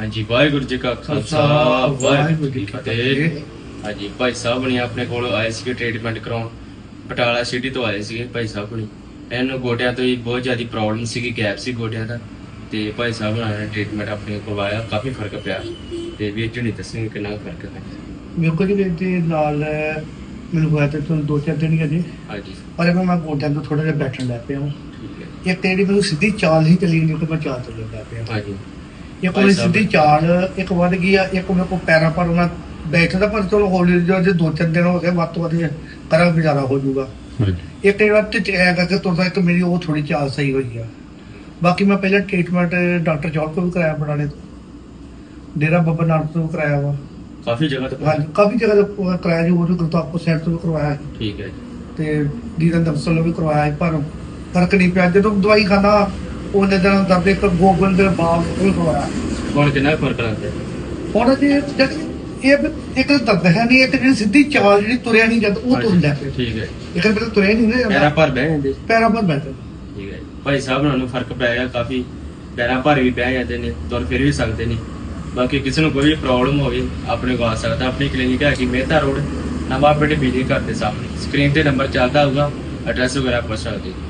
ਹਾਂਜੀ ਵਾਹਿਗੁਰੂ ਜੀ ਕਾ ਖਾਲਸਾ ਵਾਹਿਗੁਰੂ ਜੀ ਕੀ ਫਤਿਹ। ਹਾਂਜੀ ਭਾਈ ਸਾਹਿਬ ਨੇ ਆਪਣੇ ਕੋਲ ਆਏ ਸੀਗੇ ਟ੍ਰੀਟਮੈਂਟ ਕਰਾਉਣ। ਪਟਾਲਾ ਸਿਟੀ ਤੋਂ ਆਏ ਸੀਗੇ ਭਾਈ ਸਾਹਿਬ ਨੇ ਇਹਨੂੰ ਗੋਡਿਆਂ ਤੋਂ ਹੀ ਬਹੁਤ ਜ਼ਿਆਦਾ ਪ੍ਰੋਬਲਮ ਸੀਗੀ ਗੈਪ ਸੀ ਗੋਡਿਆਂ ਦਾ। ਤੇ ਭਾਈ ਸਾਹਿਬ ਨੇ ਟ੍ਰੀਟਮੈਂਟ ਆਪਣੇ ਕਰਵਾਇਆ ਕਾਫੀ ਫ਼ਰਕ ਪਿਆ। ਤੇ ਵੀਰ ਜੀ ਨੇ ਦੱਸਣਗੇ ਕਿੰਨਾ ਫ਼ਰਕ ਹੈ। ਮੇਰੇ ਕੋਲ ਜਿਹੜੇ ਦੇ ਨਾਲ ਮੈਨੂੰ ਹੋਇਆ ਤੇ ਤੁਹਾਨੂੰ ਦੋ ਚਾਰ ਦਿਨ ਹੀ ਅਜੇ। ਹਾਂਜੀ। ਪਰ ਇਹ ਮੈਂ ਗੋਡਿਆਂ ਤੋਂ ਥੋੜਾ ਜਿਹਾ ਬੈਠਣ ਲੱਗ ਪਿਆ ਹਾਂ। ਠੀਕ ਹੈ। ਇੱਕ ਤੇ ਜਿਹੜੀ ਮੈਨੂੰ ਸਿੱਧੀ ਚਾਲ ਹੀ ਚੱਲੀ ਨਹੀਂ ਤੇ ਮੈਂ ਚਾਲ ਚੱਲਣ ਲੱਗ ਪਿਆ ਹਾਂਜੀ। ਇੱਕ ਸਾਹਿਬ। ਸਿੱਧੀ ਚਾਲ ਇੱਕ ਵੱਧ ਗਈ ਆ ਇੱਕ ਮੇਰੇ ਕੋਲ ਪੈਰਾਂ ਪਰ ਉਹਨਾਂ ਬੈਠਦਾ ਪਰ ਚਲੋ ਹੌਲੀ ਜਿਹੀ ਜੇ ਦੋ ਤਿੰਨ ਦਿਨ ਹੋ ਗਏ ਵੱਧ ਤੋਂ ਵੱਧ ਕਰਾਂ ਹੋ ਜਾਊਗਾ। ਇੱਕ ਜਿਹੜਾ ਤੇ ਐ ਕਰਕੇ ਤੁਰਦਾ ਇੱਕ ਮੇਰੀ ਉਹ ਥੋੜੀ ਚਾਲ ਸਹੀ ਹੋਈ ਆ। ਬਾਕੀ ਮੈਂ ਪਹਿਲਾਂ ਟ੍ਰੀਟਮੈਂਟ ਡਾਕਟਰ ਜੌਲ ਤੋਂ ਵੀ ਕਰਾਇਆ ਬੜਾਲੇ ਡੇਰਾ ਬੱਬਾ ਨਾਨਕ ਤੋਂ ਕਰਾਇਆ ਵਾ। ਕਾਫੀ ਜਗ੍ਹਾ ਤੇ ਹਾਂਜੀ ਕਾਫੀ ਜਗ੍ਹਾ ਤੋਂ ਕਰਾਇਆ ਜੀ ਉਹ ਗੁਰਦਾਸਪੁਰ ਸਾਈਡ ਤੋਂ ਵੀ ਕਰਵਾਇਆ ਠੀਕ ਹੈ ਤੇ ਦੀਰਨ ਦਰਸਲ ਵੀ ਕਰਵਾਇਆ ਪਰ ਫ਼ਰਕ ਨਹੀਂ ਪਿਆ। ਜਦੋਂ ਦਵਾਈ ਖਾਣਾ ਉਹਨੇ ਦਿਨ ਦਰਦ ਇੱਕ ਗੋਬਨ ਦੇ ਉਹ ਵੀ ਕਰਵਾਇਆ ਹੁਣ ਕਿੰਨਾ ਕੁ ਫ਼ਰਕ ਲੱਗਦਾ? ਹੁਣ ਜੇ ਇਹ ਇੱਕ ਦਰਦ ਹੈ ਨਹੀਂ ਇੱਕ ਜਿਹੜੀ ਸਿੱਧੀ ਚਾਲ ਜਿਹੜੀ ਤੁਰਿਆ ਨਹੀਂ ਜਦ ਉਹ ਤੁਰ ਲੈ ਪਿਆ ਠੀਕ ਹੈ। ਇੱਕ ਪਹਿਲਾਂ ਤੁਰਿਆ ਨਹੀਂ ਨਾ ਪੈਰਾਂ ਪਰ ਬਹਿ ਜਾਂਦੇ। ਪੈਰਾਂ ਪਰ ਬੈਠ ਠੀਕ ਹੈ। ਭਾਈ ਸਾਹਿਬ ਨਾਲ ਨੂੰ ਫ਼ਰਕ ਪੈ ਗਿਆ ਕਾਫੀ। ਪੈਰਾਂ ਭਾਰ ਵੀ ਪੈ ਜਾਂਦੇ ਨੇ ਤੁਰ ਫਿਰ ਵੀ ਸਕਦੇ ਨੇ। ਬਾਕੀ ਕਿਸੇ ਨੂੰ ਕੋਈ ਵੀ ਪ੍ਰੋਬਲਮ ਹੋਵੇ ਆਪਣੇ ਕੋਲ ਆ ਸਕਦਾ। ਆਪਣੀ ਕਲੀਨਿਕ ਹੈ ਕਿ ਮਹਿਤਾ ਰੋਡ ਨਵਾਂ ਪਿੰਡ ਬਿਜਲੀ ਘਰ ਦੇ ਸਾਹਮਣੇ। ਸਕਰੀਨ ਤੇ ਨੰਬਰ ਚੱਲਦਾ ਹੋਊਗਾ ਐਡਰੈਸ ਵਗੈਰਾ ਪੁੱਛ ਸਕਦੇ ਹੋ।